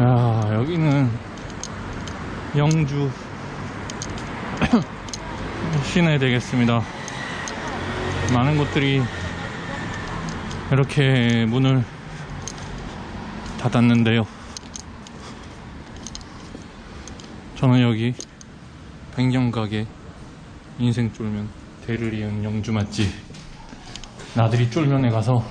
야, 여기는 영주 시내 되겠습니다. 많은 곳들이 이렇게 문을 닫았는데요. 저는 여기 백년가게 인생 쫄면 대를 이은 영주 맛집 나들이 쫄면에 가서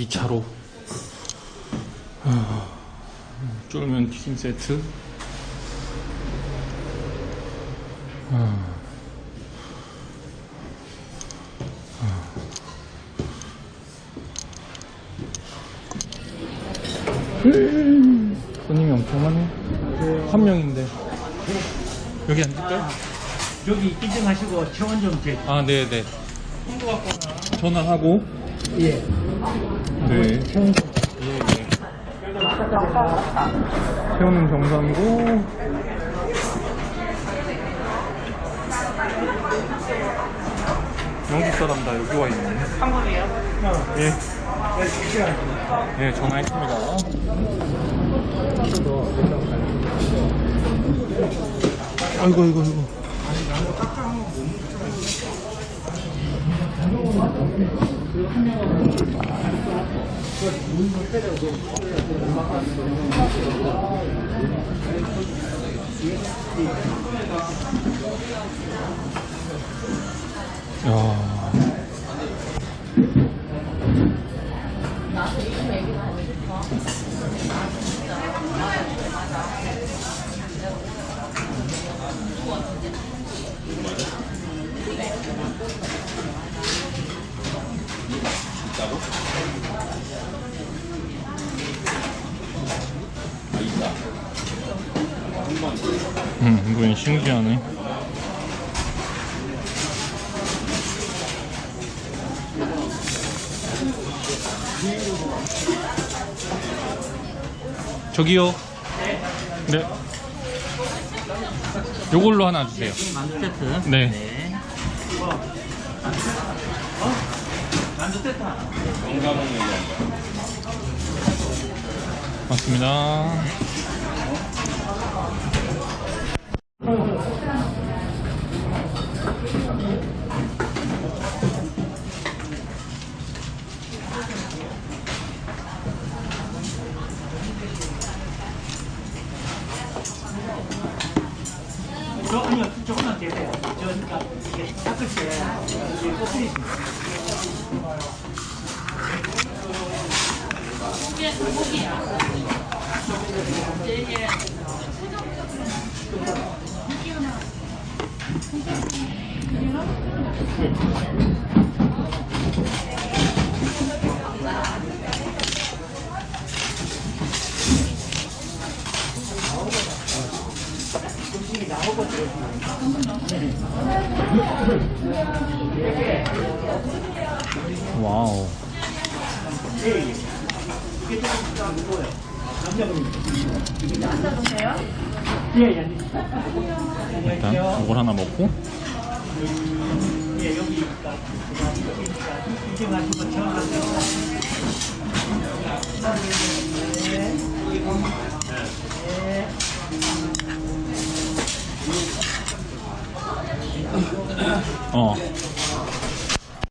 이차로 쫄면 튀김 세트 아. 손님이 엄청 많네 한 명인데 여기 앉을까요? 여기 인증하시고 체온 좀 재. 아 네네 전화하고 예. 네. 예, 예. 태우는 경상고 영국 사람 다 여기 와 있네 한 번이에요? 예, 네. 예 전화했습니다 아이고 아이고 아이고 야. 음, 이거 신기하네. 저기요. 네. 요걸로 하나 주세요. 만두 세트. 네. 만두 세트 하나. 맞습니다. 저 아니요, 조금만 되세요. 네. 이게 이게 꼬투리 있습니다. 와우. 예, 예. 일단 이걸 하나 먹고 예, 여기 있다. 인증하시고 체온하세요. 어